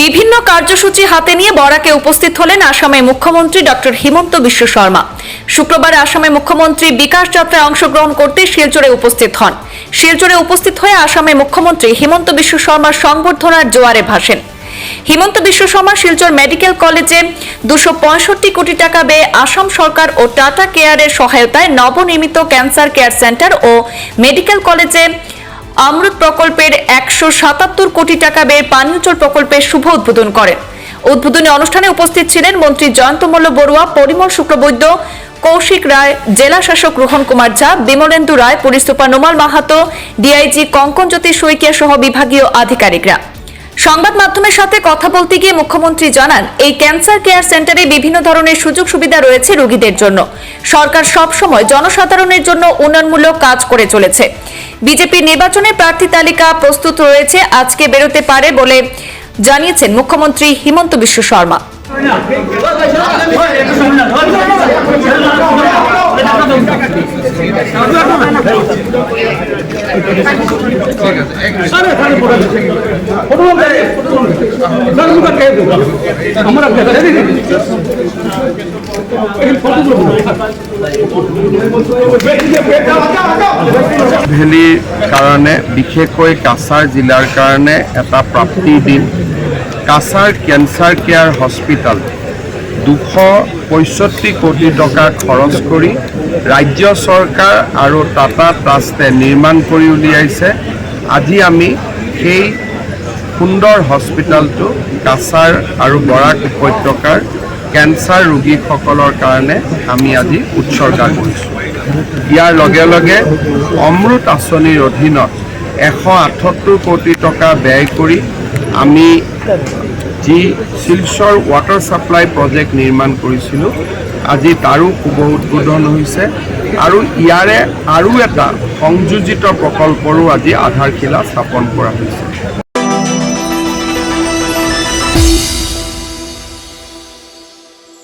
বিভিন্ন কার্যসূচি হাতে নিয়ে বরাকে উপস্থিত হলেন আসামের মুখ্যমন্ত্রী ডক্টর হিমন্ত বিশ্ব শর্মা। শুক্রবার আসামের মুখ্যমন্ত্রী বিকাশ যাত্রায় অংশগ্রহণ করতে শিলচরে উপস্থিত হন। শিলচরে উপস্থিত হয়ে আসামের মুখ্যমন্ত্রী হিমন্ত বিশ্ব শর্মার সংবর্ধনার জোয়ারে ভাসেন। হিমন্ত বিশ্ব শর্মা শিলচর মেডিকেল কলেজে দুশো কোটি টাকা ব্যয়ে আসাম সরকার ও টাটা কেয়ারের সহায়তায় নবনির্মিত ক্যান্সার কেয়ার সেন্টার ও মেডিকেল কলেজে অমৃত প্রকল্পের একশো সাতাত্তর কোটি টাকা ব্যয়ের পানীয় জল প্রকল্পের শুভ উদ্বোধন করেন। উদ্বোধনী অনুষ্ঠানে উপস্থিত ছিলেন মন্ত্রী জয়ন্ত মল্ল বড়ুয়া, পরিমল শুক্রবৈদ্য কৌশিক রায়, জেলা শাসক Rohan Kumar Jha, Bimalendu Roy police super Nomal Mahato, DIG Kankanjyoti Saikia সহ বিভাগীয় আধিকারিকরা। সংবাদ মাধ্যমের সাথে কথা বলতে গিয়ে মুখ্যমন্ত্রী জানান, এই ক্যান্সার কেয়ার সেন্টারে বিভিন্ন ধরনের সুযোগ সুবিধা রয়েছে রোগীদের জন্য। সরকার সব সময় জনসাধারণের জন্য উন্নয়নমূলক কাজ করে চলেছে। বিজেপি নির্বাচনে প্রার্থী তালিকা প্রস্তুত রয়েছে, আজকে বেরোতে পারে বলে জানিয়েছেন মুখ্যমন্ত্রী হিমন্ত বিশ্ব শর্মা। ভেলীৰ কাৰণে বিশেষকৈ কাছাৰ জিলাৰ কাৰণে এটা প্ৰাপ্তিৰ দিন। কাছাৰ কেঞ্চাৰ কেয়াৰ হস্পিটেল দুশ পঁয়ষষ্ঠি কোটি টকা খৰচ কৰি ৰাজ্য চৰকাৰ আৰু টাটা ট্ৰাষ্টে নিৰ্মাণ কৰি উলিয়াইছে। আজি আমি সেই সুন্দৰ হস্পিটেলটো কাছাৰ আৰু বৰাক উপত্যকাৰ কেঞ্চাৰ ৰোগীসকলৰ কাৰণে আমি আজি উৎসৰ্গা কৰিছোঁ। ইয়াৰ লগে লগে অমৃত আঁচনিৰ অধীনত এশ আঠসত্তৰ কোটি টকা ব্যয় কৰি আমি যি শিলচৰ ৱাটাৰ ছাপ্লাই প্ৰজেক্ট নিৰ্মাণ কৰিছিলোঁ, আজি তাৰো শুভ উদ্বোধন হৈছে আৰু ইয়াৰে আৰু এটা সংযোজিত প্ৰকল্পৰো আজি আধাৰশিলা স্থাপন কৰা হৈছে।